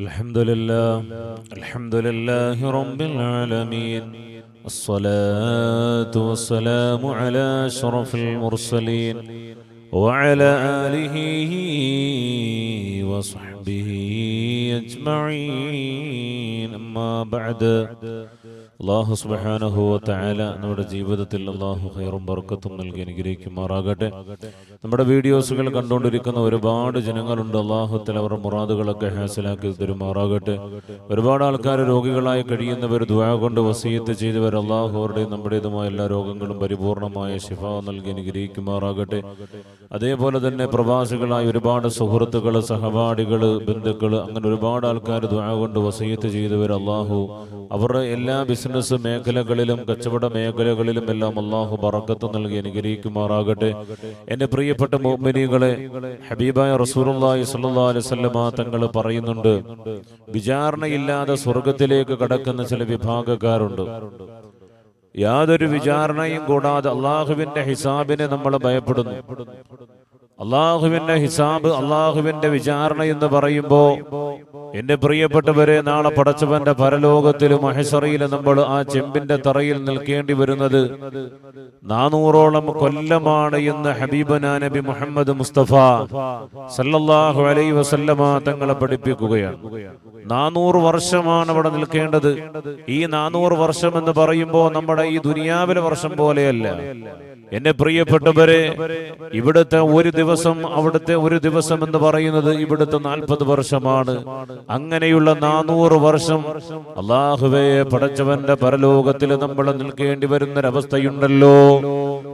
الحمد لله. الحمد لله رب العالمين. الصلاة والسلام على أشرف المرسلين وعلى آله وصحبه أجمعين. أما بعد. അള്ളാഹു സുബാനഹുല നമ്മുടെ ജീവിതത്തിൽ അള്ളാഹു ഹൈറും ബർക്കത്തും നൽകി അനുഗ്രഹിക്കുമാറാകട്ടെ. നമ്മുടെ വീഡിയോസുകൾ കണ്ടുകൊണ്ടിരിക്കുന്ന ഒരുപാട് ജനങ്ങളുണ്ട്. അള്ളാഹുത്തിൽ അവരുടെ മുറാദുകളൊക്കെ ഹാസിലാക്കി തരുമാറാകട്ടെ. ഒരുപാട് ആൾക്കാർ രോഗികളായി കഴിയുന്നവർ ദ്വാ കൊണ്ട് വസീയത്ത് ചെയ്തവർ അള്ളാഹു അവരുടെയും നമ്മുടേതുമായ എല്ലാ രോഗങ്ങളും പരിപൂർണമായ ശിഫ നൽകി അനുഗ്രഹിക്കുമാറാകട്ടെ. അതേപോലെ തന്നെ പ്രവാസികളായ ഒരുപാട് സുഹൃത്തുക്കൾ സഹപാഠികൾ ബന്ധുക്കൾ അങ്ങനെ ഒരുപാട് ആൾക്കാർ ദ്വാ കൊണ്ട് വസീയത്ത് ചെയ്തവർ അള്ളാഹു അവരുടെ എല്ലാ ബിസിനസ് മേഖലകളിലും കച്ചവട മേഖലകളിലും എല്ലാം അള്ളാഹു ബറക്കത്ത് നൽകി അനുഗ്രഹിക്കുമാറാകട്ടെ. എന്റെ പ്രിയപ്പെട്ട മോമിനികളെ ഹബീബായ അലൈഹി വസല്ലമ തങ്ങൾ പറയുന്നുണ്ട് വിചാരണയില്ലാതെ സ്വർഗത്തിലേക്ക് കടക്കുന്ന ചില വിഭാഗക്കാരുണ്ട്. യാതൊരു വിചാരണയും കൂടാതെ അള്ളാഹുവിന്റെ ഹിസാബിനെ നമ്മൾ ഭയപ്പെടുന്നു. അള്ളാഹുവിന്റെ ഹിസാബ് അള്ളാഹുവിന്റെ വിചാരണ എന്ന് പറയുമ്പോ എന്റെ പ്രിയപ്പെട്ടവരെ നാളെ പടച്ചവന്റെ പരലോകത്തിലും മഹസറയിലും നമ്മൾ ആ ചെമ്പിന്റെ തറയിൽ നിൽക്കേണ്ടി വരുന്നത് നാനൂറോളം കൊല്ലമാണ് എന്ന് ഹബീബന നബി മുഹമ്മദ് മുസ്തഫ സല്ലല്ലാഹു അലൈ വസല്ലമ തങ്ങളെ പഠിപ്പിക്കുകയാണ്. നാനൂറ് വർഷമാണ് അവിടെ നിൽക്കേണ്ടത്. ഈ നാനൂറ് വർഷം എന്ന് പറയുമ്പോൾ നമ്മുടെ ഈ ദുനിയാവിലെ വർഷം പോലെയല്ല. എന്റെ പ്രിയപ്പെട്ടവരെ ഇവിടുത്തെ ഒരു ദിവസം അവിടുത്തെ ഒരു ദിവസം എന്ന് പറയുന്നത് ഇവിടുത്തെ നാൽപ്പത് വർഷമാണ്. അങ്ങനെയുള്ള നാനൂറ് വർഷം അള്ളാഹുവേ പടച്ചവന്റെ പരലോകത്തിൽ നമ്മൾ നിൽക്കേണ്ടി വരുന്നൊരവസ്ഥയുണ്ടല്ലോ.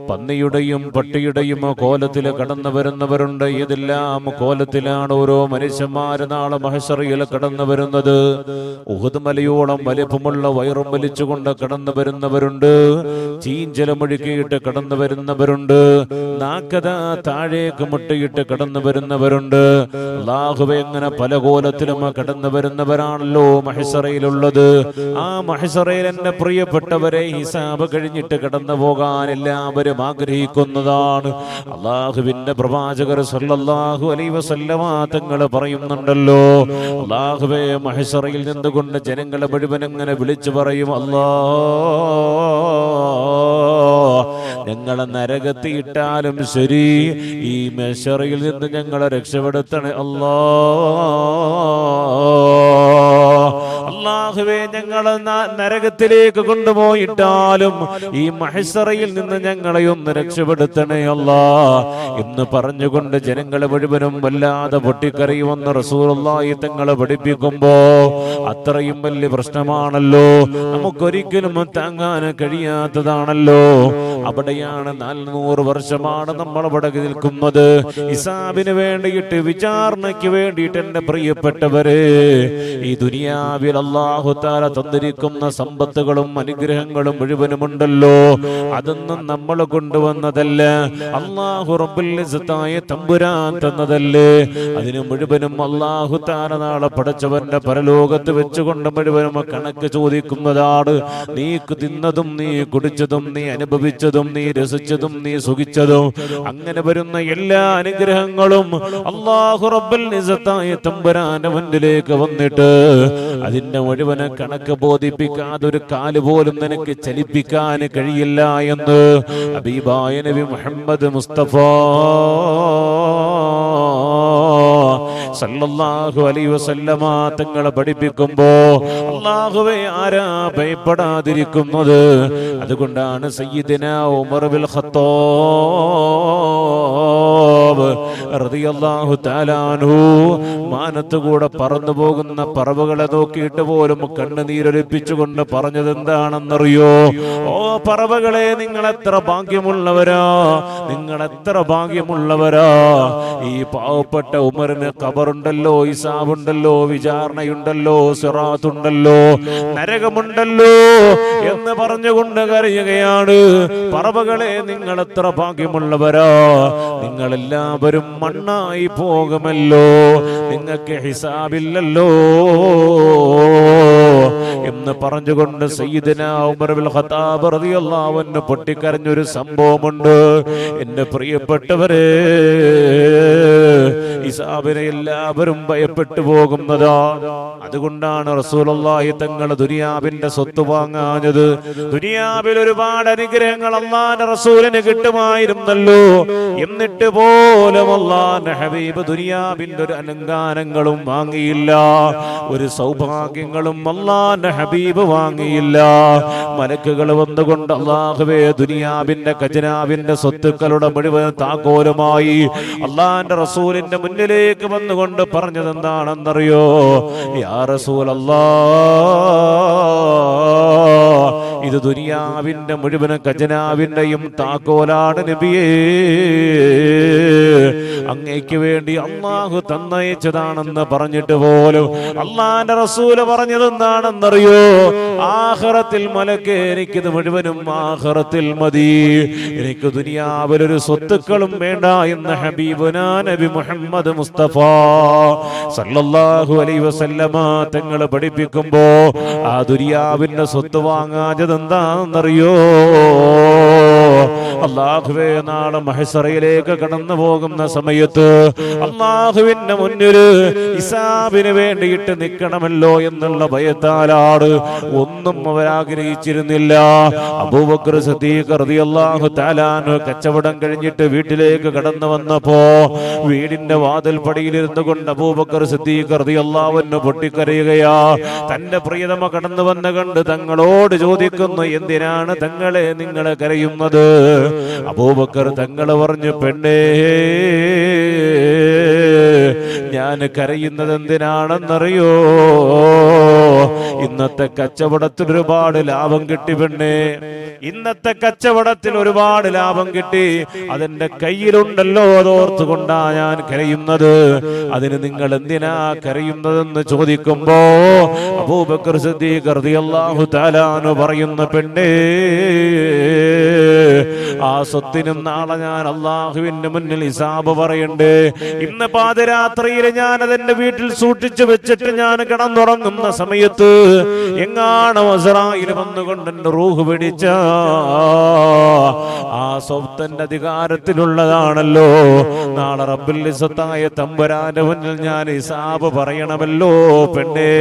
പന്നിയുടെയും പട്ടിയുടെയും കോലത്തിൽ കടന്നു വരുന്നവരുണ്ട്. ഏതെല്ലാം കോലത്തിലാണ് ഓരോ മനുഷ്യന്മാര് നാളെ മഹശറിയിൽ കടന്നു വരുന്നത്. ഉഹുദ്മലയോളം വലിപ്പമുള്ള വയറും വലിച്ചുകൊണ്ട് കടന്നു വരുന്നവരുണ്ട്. ചീഞ്ചലമൊഴുക്കിയിട്ട് കടന്നു വരുന്നവരുണ്ട്. നാക്കത താഴേക്ക് മുട്ടിയിട്ട് കടന്നു വരുന്നവരുണ്ട്. അള്ളാഹുവെ എങ്ങനെ പല കോലത്തിലും കടന്നു വരുന്നവരാണല്ലോ മഹസറയിലുള്ളത് ആ മഹസറയിൽ എന്റെ പ്രിയപ്പെട്ടവരെ ഹിസാബ് കഴിഞ്ഞിട്ട് കടന്നു പോകാൻ എല്ലാവരും ആഗ്രഹിക്കുന്നതാണ്. അള്ളാഹുവിന്റെ പ്രവാചകർ സല്ലല്ലാഹു അലൈ വസല്ലമ തങ്ങൾ പറയുന്നുണ്ടല്ലോ. അള്ളാഹുവെ മഹസറയിൽ നിന്നുകൊണ്ട് ജനങ്ങളെ മുഴുവൻ എങ്ങനെ വിളിച്ചു പറയും അല്ലാ ഞങ്ങളെ നരകത്തിയിട്ടാലും ശരി ഈ മെഷറയിൽ നിന്ന് ഞങ്ങളെ രക്ഷപ്പെടുത്തണേ അല്ലാ. അള്ളാഹുവെ ഞങ്ങൾ നരകത്തിലേക്ക് കൊണ്ടുപോയിട്ടാലും ഈ മഹസറയിൽ നിന്ന് ഞങ്ങളെ ഒന്ന് രക്ഷപ്പെടുത്തണേ അല്ലാ. എന്ന് പറഞ്ഞുകൊണ്ട് ജനങ്ങളെ മുഴുവനും വല്ലാതെ പൊട്ടിക്കറിയുമെന്ന് റസൂറുള്ളായി തങ്ങളെ പഠിപ്പിക്കുമ്പോ അത്രയും വലിയ പ്രശ്നമാണല്ലോ. നമുക്കൊരിക്കലും താങ്ങാൻ കഴിയാത്തതാണല്ലോ. അവിടെയാണ് നാൽനൂറ് വർഷമാണ് നമ്മൾ അവിടെ നിൽക്കുന്നത്. ഇസാബിന് വേണ്ടിയിട്ട് വിചാരണയ്ക്ക് വേണ്ടിയിട്ട് എന്റെ പ്രിയപ്പെട്ടവരെ ഈ ദുനിയാവിൽ അള്ളാഹു താല തന്നിരിക്കുന്ന സമ്പത്തുകളും അനുഗ്രഹങ്ങളും മുഴുവനുമുണ്ടല്ലോ. അതൊന്നും നമ്മൾ കൊണ്ടുവന്നതല്ല. അള്ളാഹു റബ്ബുലിസത്തായ തമ്പുരാൻ തന്നതല്ലേ. അതിന് മുഴുവനും അള്ളാഹു താല നാളെ പടച്ചവന്റെ പരലോകത്ത് വെച്ചുകൊണ്ട് മുഴുവനും കണക്ക് ചോദിക്കുന്നതാണ്. നീ തിന്നതും നീ കുടിച്ചതും നീ അനുഭവിച്ചതും നീ രസിച്ചതും നീ സുഖിച്ചതും. അങ്ങനെ വരുന്ന എല്ലാ അനുഗ്രഹങ്ങളും അള്ളാഹു റബ്ബൽ വന്നിട്ട് അതിന്റെ മുഴുവനെ കണക്ക് ബോധിപ്പിക്കാതെ ഒരു കാൽ പോലും നിനക്ക് ചലിപ്പിക്കാൻ കഴിയില്ല എന്ന് ഹബീബായ നബി മുഹമ്മദ് മുസ്തഫ സല്ലല്ലാഹു അലൈഹി വസല്ലമ തങ്ങളെ പഠിപ്പിക്കുമ്പോ അള്ളാഹുവെ ആരാ ഭയപ്പെടാതിരിക്കുന്നത്? അതുകൊണ്ടാണ് സയ്യിദിന ഉമർ ബിൽ ഖത്താബ് റളിയല്ലാഹു തആല അൻഹു മാനത്ത് കൂടെ പറന്നു പോകുന്ന പറവുകളെ നോക്കിയിട്ട് പോലും കണ്ണുനീരൊലിപ്പിച്ചുകൊണ്ട് പറഞ്ഞത് എന്താണെന്നറിയോ? ഓ പറവകളെ നിങ്ങൾ എത്ര ഭാഗ്യമുള്ളവരാ? നിങ്ങൾ എത്ര ഭാഗ്യമുള്ളവരാ? ഈ പാവപ്പെട്ട ഉമറിന് കബറുണ്ടല്ലോ ഇസാബുണ്ടല്ലോ വിചാരണയുണ്ടല്ലോ സിറാത്തുണ്ടല്ലോ നരകമുണ്ടല്ലോ എന്ന് പറഞ്ഞുകൊണ്ട് കരയുകയാണ്. പറവകളെ നിങ്ങൾ എത്ര ഭാഗ്യമുള്ളവരാ? നിങ്ങൾ എല്ലാവരും മണ്ണായി പോകുമല്ലോ. നിങ്ങൾക്ക് ഹിസാബില്ലല്ലോ. എന്ന് പറഞ്ഞുകൊണ്ട് സയ്യിദിന ഉമർ ബിൻ ഖത്താബ് റളിയല്ലാഹു അൻഹു പൊട്ടിക്കരഞ്ഞൊരു സംഭവമുണ്ട്. എന്റെ പ്രിയപ്പെട്ടവരെ ഹിസാബിനെ എല്ലാവരും ഭയപ്പെട്ടു പോകുന്നത്. അതുകൊണ്ടാണ് റസൂലുള്ളാഹി തങ്ങൾ ദുനിയാവിന്റെ സ്വത്ത് വാങ്ങാഞ്ഞത്. ദുനിയാവിൽ ഒരുപാട് അനുഗ്രഹങ്ങൾ അള്ളാന്റെ റസൂലിന് കിട്ടുമായിരുന്നല്ലോ. എന്നിട്ട് പോലും അള്ളാന്റെ ഹബീബ് ദുനിയാവിന്റെ ഒരു അലങ്കാരങ്ങളും വാങ്ങിയില്ല. ഒരു സൗഭാഗ്യങ്ങളും അള്ളാന്റെ ഹബീബ് വാങ്ങിയില്ല. മലക്കുകൾ വന്നുകൊണ്ട് അള്ളാഹുവേ ദുനിയാവിന്റെ ഖജനാവിന്റെ സ്വത്തുക്കളുടെ മുഴുവൻ താക്കോലുമായി അള്ളാന്റെ റസൂലിന്റെ മുന്നിലേക്ക് വന്നുകൊണ്ട് പറഞ്ഞത് എന്താണെന്നറിയോ? യാ റസൂൽ ഇത് ദുനിയാവിന്റെ മുഴുവൻ ഖജനാവിന്റെയും താക്കോലാണ് നബിയേ. അങ്ങേക്ക് വേണ്ടി അള്ളാഹു തന്നയച്ചതാണെന്ന് പറഞ്ഞിട്ട് പോലും അള്ളാന്റെ റസൂൽ പറഞ്ഞത് എന്താണെന്നറിയോ? ആഹ്റത്തിൽ മലക്ക് എനിക്കിത് മുഴുവനും ആഹ്റത്തിൽ മതി. എനിക്ക് ദുനിയാവിലൊരു സ്വത്തുക്കളും വേണ്ട എന്ന് ഹബീബുനാ നബി മുഹമ്മദ് മുസ്തഫ സല്ലല്ലാഹു അലൈഹി വസല്ലമ തങ്ങൾ പഠിപ്പിക്കുമ്പോ ആ ദുരിയാവിന്റെ സ്വത്ത് വാങ്ങാഞ്ഞത് എന്താണെന്നറിയോ അള്ളാഹുവേ നാളെ മഹസറയിലേക്ക് കടന്നു പോകുന്ന സമയത്ത് അള്ളാഹുവിന്റെ മുന്നിൽ ഇസാബിന് വേണ്ടിയിട്ട് നിൽക്കണമല്ലോ എന്നുള്ള ഭയത്താലാണ് ഒന്നും അവരാഗ്രഹിച്ചിരുന്നില്ല അബൂബക്കർ സദീഖ് റളിയല്ലാഹു തആലാൻ കച്ചവടം കഴിഞ്ഞിട്ട് വീട്ടിലേക്ക് കടന്നു വന്നപ്പോ വീടിന്റെ വാതിൽ പടിയിലിരുന്നു കൊണ്ട് അബൂബക്കർ സിദ്ദീഖ് റളിയല്ലാഹുവിന് പൊട്ടിക്കരയുകയാ. തന്റെ പ്രിയതമ കടന്നു വന്ന് കണ്ട് തങ്ങളോട് ചോദിക്കുന്നു എന്തിനാണ് തങ്ങളെ നിങ്ങളെ കരയുന്നത്? അബൂബക്കർ തങ്ങൾ പറഞ്ഞു പെണ്ണേ ഞാൻ കരയുന്നത് എന്തിനാണെന്നറിയോ? ഇന്നത്തെ കച്ചവടത്തിൽ ഒരുപാട് ലാഭം കിട്ടി പെണ്ണേ. ഇന്നത്തെ കച്ചവടത്തിൽ ഒരുപാട് ലാഭം കിട്ടി. അതെന്റെ കയ്യിലുണ്ടല്ലോ അതോർത്തുകൊണ്ടാ ഞാൻ കരയുന്നത്. അതിന് നിങ്ങൾ എന്തിനാ കരയുന്നതെന്ന് ചോദിക്കുമ്പോ അബൂബക്കർ സിദ്ദീഖ് റളിയല്ലാഹു തആലാനു പറയുന്ന പെണ്ണേ ആ സ്വത്തിനും നാളെ ഞാൻ അള്ളാഹുവിന്റെ മുന്നിൽ ഹിസാബ് പറയണ്ടേ. ഇന്ന് പാതിരാത്രിയിൽ ഞാൻ അതെന്റെ വീട്ടിൽ സൂക്ഷിച്ചു വെച്ചിട്ട് ഞാൻ കിടന്നുറങ്ങുന്ന സമയത്ത് എങ്ങാണ് വസറായിൽ വന്നുകൊണ്ട് എന്റെ റൂഹ് പിടിച്ച ആ സ്വത്തന്റെ അധികാരത്തിലുള്ളതാണല്ലോ. നാളെ റബ്ബിൽ സ്വത്തായ തമ്പുരാന്റെ മുന്നിൽ ഞാൻ ഹിസാബ് പറയണമല്ലോ പെണ്ണേ.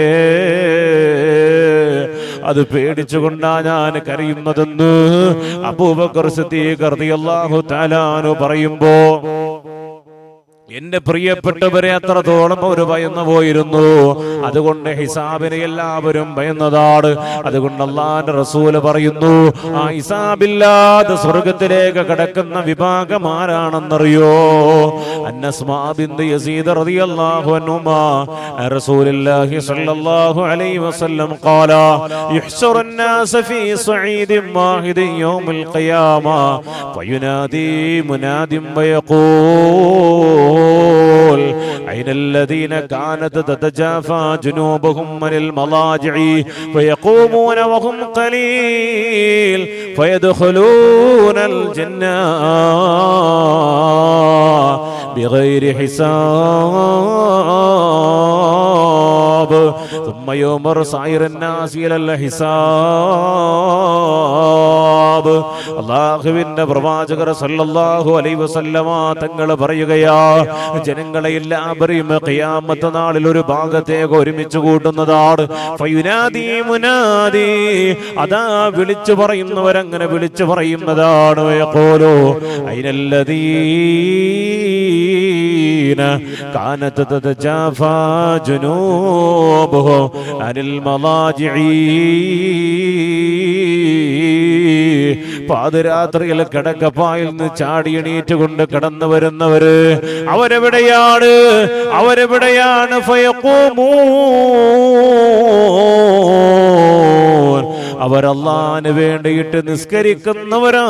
അത് പേടിച്ചുകൊണ്ടാ ഞാൻ കരയുന്നതെന്ന് അബൂബക്കർ സിദ്ദീഖ് റളിയല്ലാഹു തആലാനു പറയുമ്പോ എന്റെ പ്രിയപ്പെട്ടവരെ അത്രത്തോളം അവർ ഭയന്നു പോയിരുന്നു അതുകൊണ്ട് ഹിസാബിനെ എല്ലാവരും ഭയന്നതാണ് അതുകൊണ്ട് അള്ളാന്റെ റസൂല് പറയുന്നു ആ ഹിസാബില്ലാതെ സ്വർഗത്തിലേക്ക് കടക്കുന്ന വിഭാഗം ആരാണെന്നറിയോ അന്നസ്മാബിന്ദ് യസീദ് റളിയല്ലാഹു അൻഹുമാ റസൂലുള്ളാഹി സ്വല്ലല്ലാഹു അലൈഹി വസല്ലം ഖാല يحشر الناس في صعيد واحد يوم القيامة فينادي مناد ويقول أين الذين كانت تتجافى جنوبهم من المضاجع فيقومون وهم قليل فيدخلون الجنة بغير حساب ثم يؤمر سائر الناس إلى الحساب അള്ളാഹുവിന്റെ പ്രവാചകർ സല്ലല്ലാഹു അലൈഹി വസല്ലമ തങ്ങൾ പറയുകയാ ജനങ്ങളെ എല്ലാവരെയും ഖിയാമത്ത് നാളിൽ ഒരു ഭാഗത്തേക്ക് ഒരുമിച്ച് കൂട്ടുന്നതാണ്. ഫയുനാദി മുനാദി അതാ വിളിച്ചു പറയുന്നവരങ്ങനെ വിളിച്ചു പറയുന്നതാണ്. യഖൂലു അയിനല്ലദീന كانت تتجافى ജുനൂബുഹും അനിൽ മലാജിഇ പാതിരാത്രിയിൽ കിടക്കപ്പായിൽ നിന്ന് ചാടി എണീറ്റുകൊണ്ട് കടന്നു വരുന്നവര് അവരെവിടെയാണ്? അവരെവിടെയാണ്? അവരല്ലാന് വേണ്ടിയിട്ട് നിസ്കരിക്കുന്നവരാണ്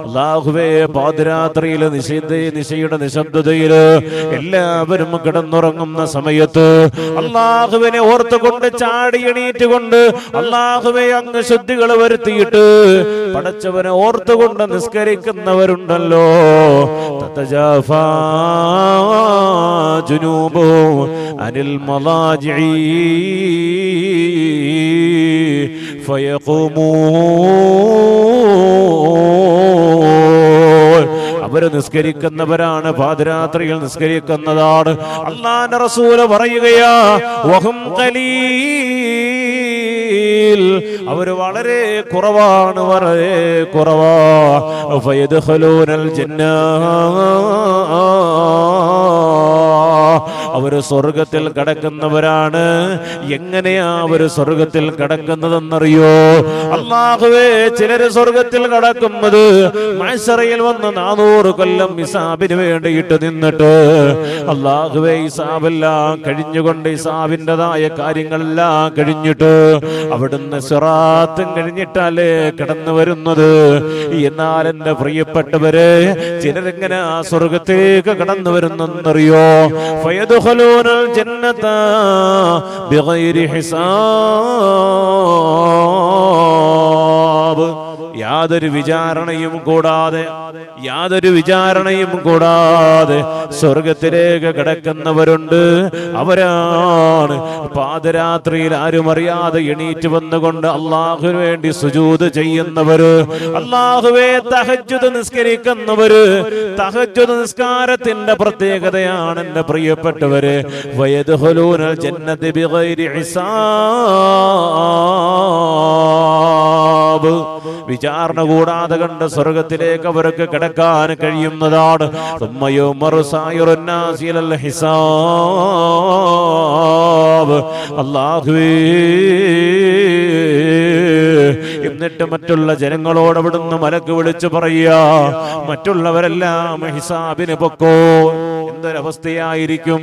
അള്ളാഹുവേ പാതിരാത്രിയിൽ നിശബ്ദ നിശയുടെ നിശബ്ദതയിൽ എല്ലാവരും കിടന്നുറങ്ങുന്ന സമയത്ത് അള്ളാഹുവിനെ ഓർത്തുകൊണ്ട് ചാടി എണീറ്റുകൊണ്ട് അള്ളാഹുവെ അങ്ങ് ശുദ്ധികൾ വരുത്തിയിട്ട് പടച്ചവനെ ഓർത്തുകൊണ്ട് നിസ്കരിക്കുന്നവരുണ്ടല്ലോ. അനിൽ മലാജി അവർ നിസ്കരിക്കുന്നവരാണ്. പാതിരാത്രിയിൽ നിസ്കരിക്കുന്നതാണ്. അള്ളാന്റെ റസൂൽ പറയുകയാ വഹും അവർ വളരെ കുറവാണ് വളരെ കുറവാ. അവർ സ്വർഗത്തിൽ കടക്കുന്നവരാണ്. എങ്ങനെയാ അവർ സ്വർഗത്തിൽ കടക്കുന്നതെന്നറിയോ? അള്ളാഹുവേ ചിലര് സ്വർഗത്തിൽ കടക്കുന്നത് മത്സറയിൽ വന്ന് നാനൂറ് കൊല്ലം ഇസാബിന് വേണ്ടിയിട്ട് നിന്നിട്ട് അള്ളാഹുവേ ഇസാബെല്ലാം കഴിഞ്ഞുകൊണ്ട് ഇസാബിന്റെതായ കാര്യങ്ങളെല്ലാം കഴിഞ്ഞിട്ട് അവിടുന്ന് സിറാത്തും കഴിഞ്ഞിട്ടല്ലേ കടന്നു വരുന്നത്. എന്നാൽ എന്റെ പ്രിയപ്പെട്ടവരെ ചിലരെങ്ങനെ ആ സ്വർഗത്തേക്ക് കടന്നു വരുന്നെന്നറിയോ? فيدخلون الجنة بغير حساب. യാതൊരു വിചാരണയും കൂടാതെ യാതൊരു വിചാരണയും കൂടാതെ സ്വർഗത്തിലേക്ക് കിടക്കുന്നവരുണ്ട്. അവരാണ് പാതരാത്രിയിൽ ആരും അറിയാതെ എണീറ്റ് വന്നുകൊണ്ട് അള്ളാഹുവിന് വേണ്ടി സുജൂത് ചെയ്യുന്നവര് അള്ളാഹുവെ തഹജ്ജുദ് നിസ്കരിക്കുന്നവര് തഹജ്ജുദ് നിസ്കാരത്തിന്റെ പ്രത്യേകതയാണ് എന്റെ പ്രിയപ്പെട്ടവര്. വയദ്ഖുലൂനൽ ജന്നതി ബിഗൈരി ഹിസാബ് വിചാരണ കൂടാതെ കണ്ട് സ്വർഗത്തിലേക്ക് അവർക്ക് കിടക്കാൻ കഴിയുന്നതാണ്. എന്നിട്ട് മറ്റുള്ള ജനങ്ങളോട് അവിടുന്ന് മലക്ക് വിളിച്ചു പറയുക മറ്റുള്ളവരെല്ലാം ഹിസാബിന് പൊക്കോ. എന്തൊരവസ്ഥയായിരിക്കും?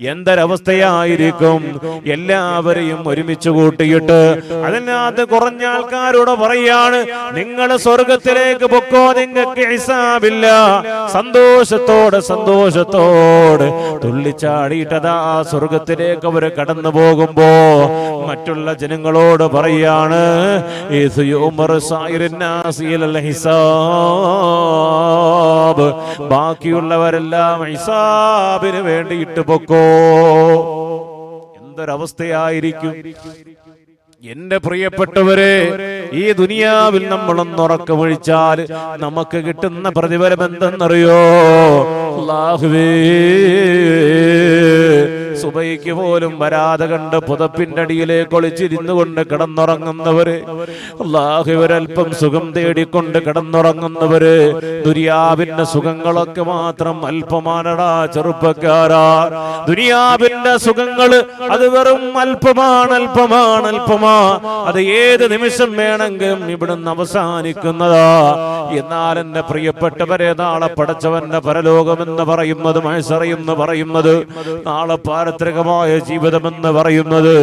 എന്തൊരവസ്ഥയായിരിക്കും? എല്ലാവരെയും ഒരുമിച്ച് കൂട്ടിയിട്ട്. അതിനകത്ത് കുറഞ്ഞ ആൾക്കാരോട് പറയാണ് നിങ്ങൾ സ്വർഗത്തിലേക്ക് പൊക്കോ നിങ്ങൾക്ക് ഹിസാബില്ല. സന്തോഷത്തോടെ സന്തോഷത്തോടെ തുള്ളിച്ചാടിയിട്ടതാ സ്വർഗത്തിലേക്ക് അവർ കടന്നു പോകുമ്പോ മറ്റുള്ള ജനങ്ങളോട് പറയാണ് ബാക്കിയുള്ളവരെല്ലാം ഹിസാബ് വേണ്ടി വേണ്ടിയിട്ട് പൊക്കോ. എന്തൊരവസ്ഥയായിരിക്കും? എന്റെ പ്രിയപ്പെട്ടവരെ ഈ ദുനിയാവിൽ നമ്മളൊന്ന് ഉറക്കമൊഴിച്ചാൽ നമുക്ക് കിട്ടുന്ന പ്രതിഫലം എന്തെന്നറിയോ? അല്ലാഹുവേ. സുബൈക്ക് പോലും വരാതെ കണ്ട് പുതപ്പിന്റെ അടിയിലേക്ക് ഒളിച്ചിരുന്നു കൊണ്ട് കിടന്നുറങ്ങുന്നവര്. അള്ളാഹുവരൽപ്പം സുഖം തേടിക്കൊണ്ട് കിടന്നുറങ്ങുന്നവര്. ദുരിയാവിന്റെ സുഖങ്ങളൊക്കെ മാത്രം അല്പമാനടാ ചെറുപ്പക്കാരാ. ദുനിയാവിന്റെ സുഖങ്ങൾ അത് വെറും അല്പമാണ് അല്പമാണ് അല്പമാ. അത് ഏത് നിമിഷം വേണമെങ്കിലും ഇവിടുന്ന് അവസാനിക്കുന്നതാ. എന്നാൽ എന്റെ പ്രിയപ്പെട്ടവരെ നാളെ പടച്ചവന്റെ പരലോകമെന്ന് പറയുന്നത് മത്സറയെന്ന് പറയുന്നത്. നാളെ പാരത്രികമായ ജീവിതമെന്ന് പറയുന്നത്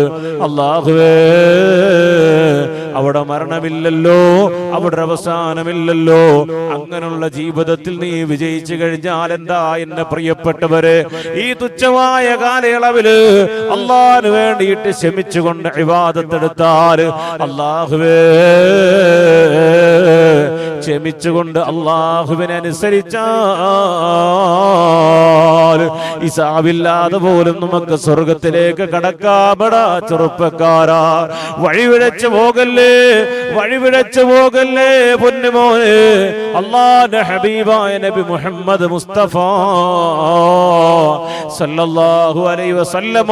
അള്ളാഹുവേ അവിടെ മരണമില്ലല്ലോ അവിടെ അവസാനമില്ലല്ലോ. അങ്ങനെയുള്ള ജീവിതത്തിൽ നീ വിജയിച്ചു കഴിഞ്ഞാൽ എന്താ എന്റെ പ്രിയപ്പെട്ടവരെ? ഈ തുച്ഛമായ കാലയളവിൽ അള്ളാഹിന് വേണ്ടിയിട്ട് ശമിച്ചുകൊണ്ട് വിവാദത്തെടുത്താൽ അള്ളാഹുവേ ക്ഷമിച്ചുകൊണ്ട് അള്ളാഹുവിനെ അനുസരിച്ചാൽ ഇസാവില്ലാതെ പോലും നമുക്ക് സ്വർഗത്തിലേക്ക് കടക്കാപടാ ചെറുപ്പക്കാരാ. വഴിവിഴച്ചു പോകല്ലേ വഴിവിഴച്ചു പോകല്ലേ പൊന്നുമോനെ. അള്ളാന്റെ ഹബീബായ നബി മുഹമ്മദ് മുസ്തഫ സല്ലല്ലാഹു അലൈഹി വസല്ലമ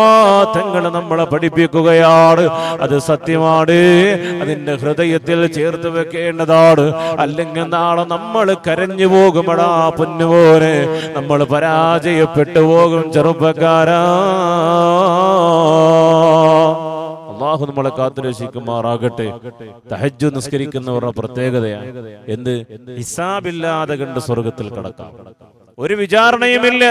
തങ്ങൾ നമ്മളെ പഠിപ്പിക്കുകയാണ്. അത് സത്യമാണ്. അതിന്റെ ഹൃദയത്തിൽ ചേർത്ത് വെക്കേണ്ടതാണ്. അല്ലെങ്കിൽ നാളെ നമ്മൾ കരഞ്ഞു പോകുമടാ പൊന്നുപോലെ നമ്മൾ പരാജയപ്പെട്ടു പോകും ചെറുപ്പക്കാരാ. അള്ളാഹു നമ്മളെ കാത്തുരക്ഷിക്കുമാറാകട്ടെ. തഹജു നിസ്കരിക്കുന്നവരുടെ പ്രത്യേകതയാണ്. എന്ത്? ഹിസാബില്ലാതെ കണ്ട് സ്വർഗത്തിൽ കടക്കാം. ഒരു വിചാരണയുമില്ല.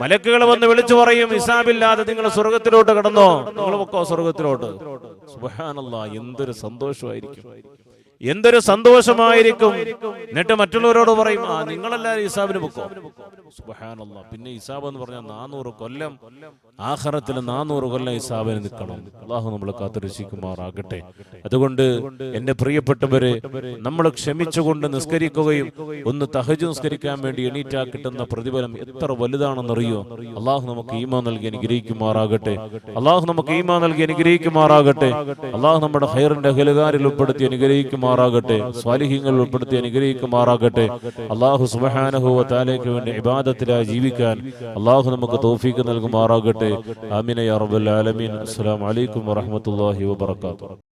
മലക്കുകൾ വന്ന് വിളിച്ചു പറയും ഹിസാബില്ലാതെ നിങ്ങൾ സ്വർഗത്തിലോട്ട് കടന്നോ? നിങ്ങൾ സ്വർഗത്തിലോട്ട്? എന്തൊരു സന്തോഷമായിരിക്കും. എന്തൊരു സന്തോഷമായിരിക്കും. എന്നിട്ട് മറ്റുള്ളവരോട് പറയും ആ നിങ്ങളെല്ലാവരും ഇസാബിന് പൊക്കോ? പിന്നെ ഇസാബ് എന്ന് പറഞ്ഞാൽ നാനൂറ് കൊല്ലം ആഹാരത്തിൽ നാനൂറ് കൊല്ലം ഇസാബിന് നിൽക്കണം. അള്ളാഹു നമ്മളെ കാത്തുരക്ഷിക്കുമാറാകട്ടെ. അതുകൊണ്ട് എന്റെ പ്രിയപ്പെട്ടവര് നമ്മൾ ക്ഷമിച്ചുകൊണ്ട് നിസ്കരിക്കുകയും ഒന്ന് തഹജ് നിസ്കരിക്കാൻ വേണ്ടി എണീറ്റാ കിട്ടുന്ന പ്രതിഫലം എത്ര വലുതാണെന്നറിയോ? അള്ളാഹു നമുക്ക് ഈമാ നൽകി അനുഗ്രഹിക്കുമാറാകട്ടെ. അള്ളാഹു നമുക്ക് ഈമാ നൽകി അനുഗ്രഹിക്കുമാറാകട്ടെ. അള്ളാഹു നമ്മുടെ ഹൈറിന്റെ ഹലുകാരിൽ ഉൾപ്പെടുത്തി അനുഗ്രഹിക്കുമാറാകട്ടെ. അനുഗ്രഹിക്കുമാറാകട്ടെ സ്വാലിഹ്യങ്ങൾ ഉൾപ്പെടുത്തി അനുഗ്രഹിക്കുമാറാകട്ടെ. അള്ളാഹു സുബഹാനഹുവ വേണ്ടി ഇബാദത്തിലായി ജീവിക്കാൻ അള്ളാഹു നമുക്ക് തോഫീക്ക് നൽകുമാറാകട്ടെ. ആമിന യാ റബ്ബൽ ആലമീൻ. അസ്സലാമു അലൈക്കും വറഹ്മത്തുള്ളാഹി വബറകാതുഹു.